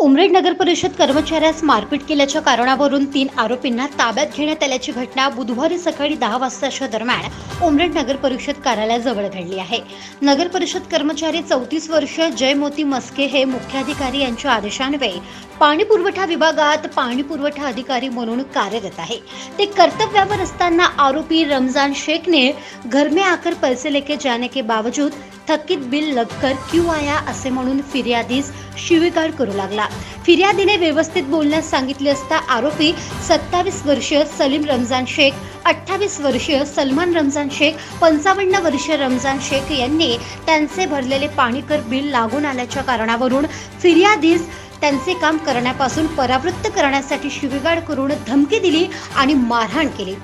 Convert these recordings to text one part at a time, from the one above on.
उमरेड नगर परिषद कर्मचाऱ्यास मारपीट केल्याच्या कारणावरून तीन आरोपींना ताब्यात घेण्यात आल्याची घटना बुधवारी सकाळी दहा वाजताच्या दरम्यान उमरेड नगर परिषद कार्यालयाजवळ घडली आहे. नगर परिषद कर्मचारी चौतीस वर्ष जयमोती मस्के हे मुख्याधिकारी यांच्या आदेशान्वये पाणी पुरवठा विभागात पाणी पुरवठा अधिकारी म्हणून कार्यरत आहे. ते कर्तव्यावर असताना आरोपी रमजान शेखने घरमे घर में आकर पैसे लेके जाने के बावजूद थकीत बिल लगकर क्यू आया असे म्हणून फिर्यादीस शिवीगाळ करू लागला. फिर्यादीने व्यवस्थित बोलण्यास सांगितले असता आरोपी सत्तावीस वर्षीय सलीम रमजान शेख अठ्ठावीस वर्षीय सलमान रमजान शेख पंचावन्न वर्षीय रमजान शेख यांनी त्यांचे भरलेले पाणीकर बिल लागून आल्याच्या कारणावरून फिर्यादीस त्यांचे काम करण्यापासून परावृत्त करण्यासाठी शिवीगाळ करून धमकी दिली आणि मारहाण केली.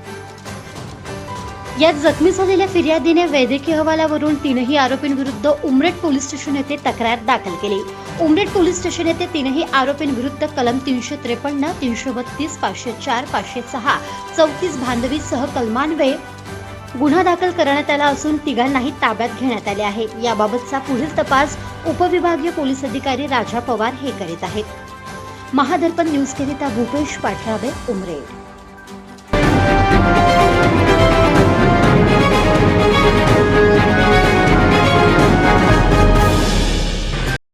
यात जखमी झालेल्या फिर्यादीने वैद्यकीय अहवालावरून तीनही आरोपींविरुद्ध उमरेड पोलीस स्टेशन येथे तक्रार दाखल केली. उमरेड पोलीस स्टेशन येथे तीनही आरोपींविरुद्ध कलम तीनशे त्रेपन्न तीनशे बत्तीस पाचशे चार पाचशे सहा चौतीस भांडवीसह कलमान्वये गुन्हा दाखल करण्यात आला असून तिघांनाही ताब्यात घेण्यात आले आहे. याबाबतचा पुढील तपास उपविभागीय पोलीस अधिकारी राजा पवार हे करीत आहेत. महादर्पण न्यूजकरिता भूपेश पाठराबे उमरेड.